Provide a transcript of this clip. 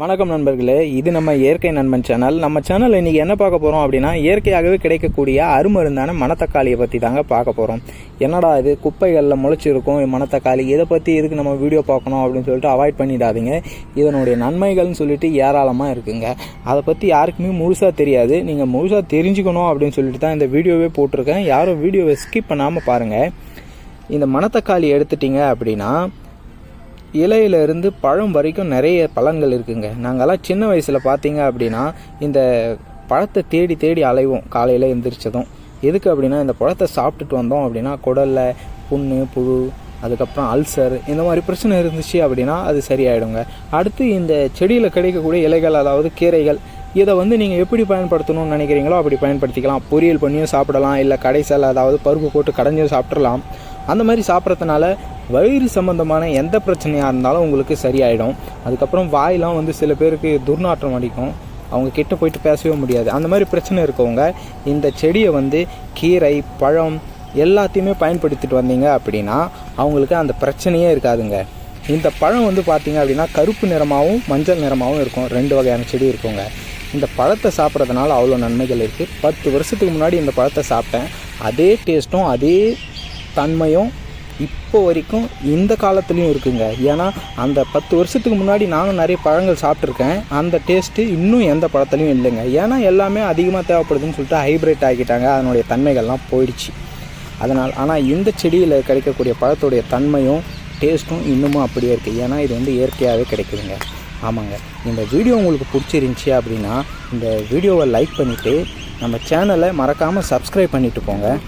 வணக்கம் நண்பர்களே இது நம்ம இயற்கை நண்பன் சேனல் நம்ம சேனல் இன்னைக்கு என்ன பார்க்க போகிறோம் அப்படின்னா இயற்கையாகவே கிடைக்கக்கூடிய அருமருந்தான மணத்தக்காளியை பற்றி தாங்க பார்க்க போகிறோம் என்னடா இது குப்பைகளில் முளைச்சிருக்கும் மணத்தக்காளி இதை பற்றி எதுக்கு நம்ம வீடியோ பார்க்கணும் அப்படின்னு சொல்லிட்டு அவாய்ட் பண்ணிடாதீங்க. இதனுடைய நன்மைகள்னு சொல்லிட்டு ஏராளமாக இருக்குங்க. அதை பற்றி யாருக்குமே முழுசாக தெரியாது. நீங்கள் முழுசாக தெரிஞ்சுக்கணும் அப்படின்னு சொல்லிட்டு தான் இந்த வீடியோவே போட்டிருக்கேன். யாரும் வீடியோவை ஸ்கிப் பண்ணாமல் பாருங்கள் இந்த மணத்தக்காளி எடுத்துட்டிங்க அப்படின்னா இலையில இருந்து பழம் வரைக்கும் நிறைய பழங்கள் இருக்குங்க. நாங்கள்லாம் சின்ன வயசில் பார்த்தீங்க அப்படின்னா இந்த பழத்தை தேடி தேடி அலைவோம் காலையில் எந்திரிச்சதும். எதுக்கு அப்படின்னா இந்த பழத்தை சாப்பிட்டுட்டு வந்தோம் அப்படின்னா குடலில் புண்ணு புழு அதுக்கப்புறம் அல்சர் இந்த மாதிரி பிரச்சனை இருந்துச்சு அப்படின்னா அது சரியாயிடுங்க. அடுத்து இந்த செடியில் கிடைக்கக்கூடிய இலைகள் அதாவது கீரைகள் இதை வந்து நீங்கள் எப்படி பயன்படுத்தணும்னு நினைக்கிறீங்களோ அப்படி பயன்படுத்திக்கலாம். பொரியல் பண்ணியும் சாப்பிடலாம் இல்லை கடைசல் அதாவது பருப்பு போட்டு கடைஞ்சும் சாப்பிட்றலாம் அந்த மாதிரி சாப்பிட்றதுனால வயிறு சம்மந்தமான எந்த பிரச்சனையாக இருந்தாலும் உங்களுக்கு சரியாயிடும். அதுக்கப்புறம் வாயெலாம் வந்து சில பேருக்கு துர்நாற்றம் அடிக்கும். அவங்க கிட்ட போயிட்டு பேசவே முடியாது. அந்த மாதிரி பிரச்சனை இருக்கவங்க இந்த செடியை வந்து கீரை பழம் எல்லாத்தையுமே பயன்படுத்திட்டு வந்தீங்க அப்படின்னா அவங்களுக்கு அந்த பிரச்சனையே இருக்காதுங்க. இந்த பழம் வந்து பார்த்தீங்க அப்படின்னா கருப்பு நிறமாகவும் மஞ்சள் நிறமாகவும் இருக்கும். ரெண்டு வகையான செடி இருக்குங்க. இந்த பழத்தை சாப்பிட்றதுனால அவ்வளோ நன்மைகள் இருக்குது பத்து வருஷத்துக்கு முன்னாடி இந்த பழத்தை சாப்பிட்டேன். அதே டேஸ்ட்டும் அதே தன்மையும் இப்போ வரைக்கும் இந்த காலத்துலேயும் இருக்குங்க. ஏன்னா அந்த பத்து வருஷத்துக்கு முன்னாடி நானும் நிறைய பழங்கள் சாப்பிட்ருக்கேன் அந்த டேஸ்ட்டு இன்னும் எந்த பழத்துலையும் இல்லைங்க. ஏன்னா எல்லாமே அதிகமாக தேவைப்படுதுன்னு சொல்லிட்டு ஹைப்ரிட் ஆகிட்டாங்க. அதனுடைய தன்மைகள்லாம் போயிடுச்சு. அதனால் ஆனால் இந்த செடியில் கிடைக்கக்கூடிய பழத்துடைய தன்மையும் டேஸ்ட்டும் இன்னமும் அப்படியே இருக்குது ஏன்னா இது வந்து இயற்கையாகவே கிடைக்குதுங்க. ஆமாங்க. இந்த வீடியோ உங்களுக்கு பிடிச்சிருந்துச்சி அப்படின்னா இந்த வீடியோவை லைக் பண்ணிவிட்டு நம்ம சேனலை மறக்காமல் சப்ஸ்கிரைப் பண்ணிட்டு போங்க.